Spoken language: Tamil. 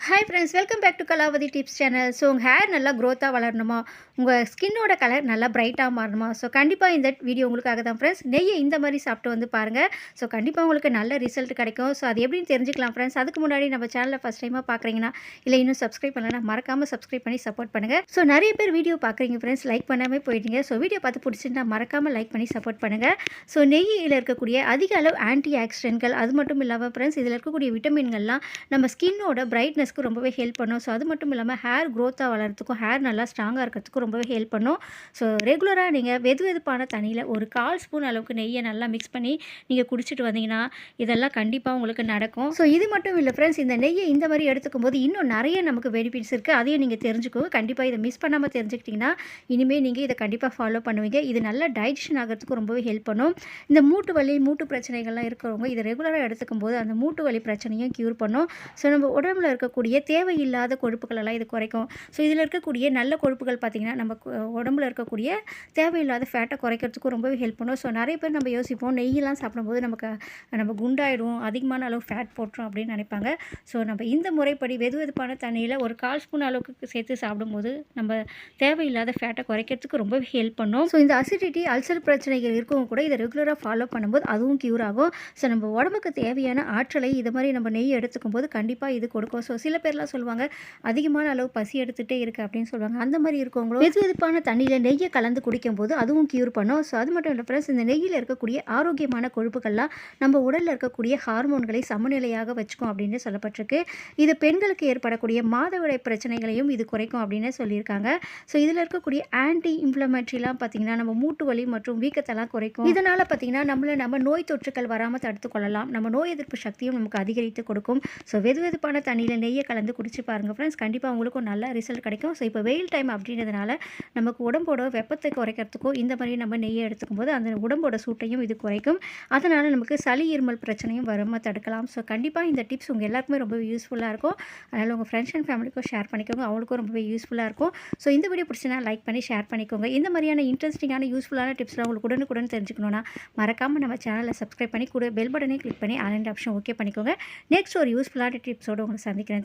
Hi friends welcome back to Kalavathi tips channel so உங்கள் ஹேர் நல்லா க்ரோத்தாக வளரணுமா? உங்கள் ஸ்கின்னோட கலர் நல்லா பிரைட்டாக மாறணுமா? ஸோ கண்டிப்பாக இந்த வீடியோ உங்களுக்காக தான் ஃப்ரெண்ட்ஸ் நெய்யை இந்த மாதிரி சாப்பிட்டு வந்து பாருங்கள் ஸோ கண்டிப்பாக உங்களுக்கு நல்ல ரிசல்ட் கிடைக்கும். ஸோ அது எப்படின்னு தெரிஞ்சுக்கலாம் ஃப்ரெண்ட்ஸ் அதுக்கு முன்னாடி நம்ம சேனலில் ஃபஸ்ட் டைமாக பார்க்குறீங்கன்னா இல்லை இன்னும் சப்ஸ்கிரைப் பண்ணலன்னா மறக்காமல் சப்ஸ்கிரைப் பண்ணி சப்போர்ட் பண்ணுங்கள் ஸோ நிறைய பேர் வீடியோ பார்க்குறீங்க ஃப்ரெண்ட்ஸ் லைக் பண்ணாமல் போயிட்டீங்க. ஸோ வீடியோ பார்த்து பிடிச்சிருந்தா மறக்காமல் லைக் பண்ணி சப்போர்ட் பண்ணுங்கள் ஸோ நெய்யில் இருக்கக்கூடிய அதிக அளவு ஆன்டி ஆக்சிடென்ட்கள் அது மட்டும் இல்லாமல் ஃப்ரெண்ட்ஸ் இதில் இருக்கக்கூடிய விட்டமின்கள்லாம் நம்ம ஸ்கின்னோட ஃபேஸ்க்கு ரொம்பவே ஹெல்ப் பண்ணும். ஸோ அது மட்டும் இல்லாமல் ஹேர் க்ரோத்தாக வளர்கிறதுக்கும் ஹேர் நல்லா ஸ்ட்ராங்காக இருக்கிறதுக்கும் ரொம்பவே ஹெல்ப் பண்ணும். ஸோ ரெகுலராக நீங்கள் வெது வெதுப்பான தண்ணியில் ஒரு கால் ஸ்பூன் அளவுக்கு நெய்யை நல்லா மிக்ஸ் பண்ணி நீங்கள் குடிச்சிட்டு வந்தீங்கன்னா இதெல்லாம் கண்டிப்பாக உங்களுக்கு நடக்கும். ஸோ இது மட்டும் இல்லை ஃப்ரெண்ட்ஸ் இந்த நெய்யை இந்த மாதிரி எடுத்துக்கும் போது இன்னும் நிறைய நமக்கு பெனிஃபிட்ஸ் இருக்குது அதையும் நீங்கள் தெரிஞ்சுக்கோங்க. கண்டிப்பாக இதை மிஸ் பண்ணாமல் தெரிஞ்சுக்கிட்டிங்கன்னா இனிமேல் நீங்கள் இதை கண்டிப்பாக ஃபாலோ பண்ணுவீங்க. இது நல்லா டைஜஷன் ஆகிறதுக்கு ரொம்பவே ஹெல்ப் பண்ணும். இந்த மூட்டு வலி மூட்டு பிரச்சனைகள்லாம் இருக்கிறவங்க இதை ரெகுலராக எடுத்துக்கும் போது அந்த மூட்டு வலி பிரச்சனையும் க்யூர் பண்ணும். ஸோ நம்ம உடம்புல இருக்கக்கூடிய தேவையில்லாத கொழுப்புகளெல்லாம் இது குறைக்கும். ஸோ இதில் இருக்கக்கூடிய நல்ல கொழுப்புகள் பார்த்திங்கன்னா நம்ம கு- உடம்புல இருக்கக்கூடிய தேவையில்லாத ஃபேட்டை குறைக்கிறதுக்கும் ரொம்பவே ஹெல்ப் பண்ணும். ஸோ நிறைய பேர் நம்ம யோசிப்போம் நெய்யெல்லாம் சாப்பிடும்போது நமக்கு நம்ம குண்டாயிடும் அதிகமான அளவு ஃபேட் போட்டுரும் அப்படின்னு நினைப்பாங்க. ஸோ நம்ம இந்த முறைப்படி வெது வெதுப்பான தண்ணியில் ஒரு கால் ஸ்பூன் அளவுக்கு சேர்த்து சாப்பிடும்போது நம்ம தேவையில்லாத ஃபேட்டை குறைக்கிறதுக்கு ரொம்பவே ஹெல்ப் பண்ணும். ஸோ இந்த அசிடிட்டி அல்சர் பிரச்சனைகள் இருக்கவங்க கூட இதை ரெகுலராக ஃபாலோ பண்ணும்போது அதுவும் க்யூர் ஆகும். ஸோ நம்ம உடம்புக்கு தேவையான ஆற்றலை இது மாதிரி நம்ம நெய் எடுத்துக்கும் போது கண்டிப்பாக இது கொடுக்கும். ஸோ சில பேர்லாம் சொல்லுவாங்க அதிகமான அளவு பசி எடுத்துகிட்டே இருக்குது அப்படின்னு சொல்லுவாங்க. அந்த மாதிரி இருக்கவங்களும் வெது வெதுப்பான தண்ணியில் நெய்யை கலந்து குடிக்கும்போது அதுவும் க்யூர் பண்ணும். ஸோ அது மட்டும் இல்லை ஃப்ரெண்ட்ஸ் இந்த நெய்யில் இருக்கக்கூடிய ஆரோக்கியமான கொழுப்புகள்லாம் நம்ம உடலில் இருக்கக்கூடிய ஹார்மோன்களை சமநிலையாக வச்சுக்கும் அப்படின்னு சொல்லப்பட்டிருக்கு. இது பெண்களுக்கு ஏற்படக்கூடிய மாதவிடாய் பிரச்சனைகளையும் இது குறைக்கும் அப்படின்னு சொல்லியிருக்காங்க. ஸோ இதில் இருக்கக்கூடிய ஆன்டி இம்ப்ளமெண்ட்ரிலாம் பார்த்தீங்கன்னா நம்ம மூட்டு வலி மற்றும் வீக்கத்தெல்லாம் குறைக்கும். இதனால் பார்த்தீங்கன்னா நம்மள நம்ம நோய் தொற்றுக்கள் வராமல் தடுத்து கொள்ளலாம். நம்ம நோய் எதிர்ப்பு சக்தியும் நமக்கு அதிகரித்து கொடுக்கும். ஸோ வெது வெதுப்பான தண்ணியில் நெய்யை கலந்து குடிச்சு பாருங்கள் ஃப்ரெண்ட்ஸ் கண்டிப்பாக உங்களுக்கும் நல்ல ரிசல்ட் கிடைக்கும். ஸோ இப்போ வெயில் டைம் அப்படின்றதுனால நமக்கு உடம்போட வெப்பத்தை குறைக்கிறதுக்கும் இந்த மாதிரி நம்ம நெய்யை எடுத்துக்கும் போது அந்த உடம்போட சூட்டையும் இது குறைக்கும். அதனால் நமக்கு சளி இருமல் பிரச்சனையும் வராமல் தடுக்கலாம். ஸோ கண்டிப்பாக இந்த டிப்ஸ் உங்கள் எல்லாருக்குமே ரொம்ப யூஸ்ஃபுல்லாக இருக்கும். அதனால் உங்கள் ஃப்ரெண்ட்ஸ் அண்ட் ஃபேமிலிக்கும் ஷேர் பண்ணிக்கோங்க. அவங்களுக்கும் ரொம்பவே யூஸ்ஃபுல்லாக இருக்கும். ஸோ இந்த வீடியோ பிடிச்சினா லைக் பண்ணி ஷேர் பண்ணிக்கோங்க. இந்த மாதிரியான இன்ட்ரெஸ்டிங்கான யூஸ்ஃபுல்லான டிப்ஸ்லாம் உங்களுக்கு உடனுக்குடன் தெரிஞ்சுக்கணும்னா மறக்காமல் நம்ம சேனலை சப்ஸ்கிரைப் பண்ணி கூட பெல் பட்டனே கிளிக் பண்ணி ஆன்லைன் ஆப்ஷன் ஓகே பண்ணிக்கோங்க. நெக்ஸ்ட் ஒரு யூஸ்ஃபுல்லான டிப்ஸோடு உங்களை சந்திக்கிறேன்.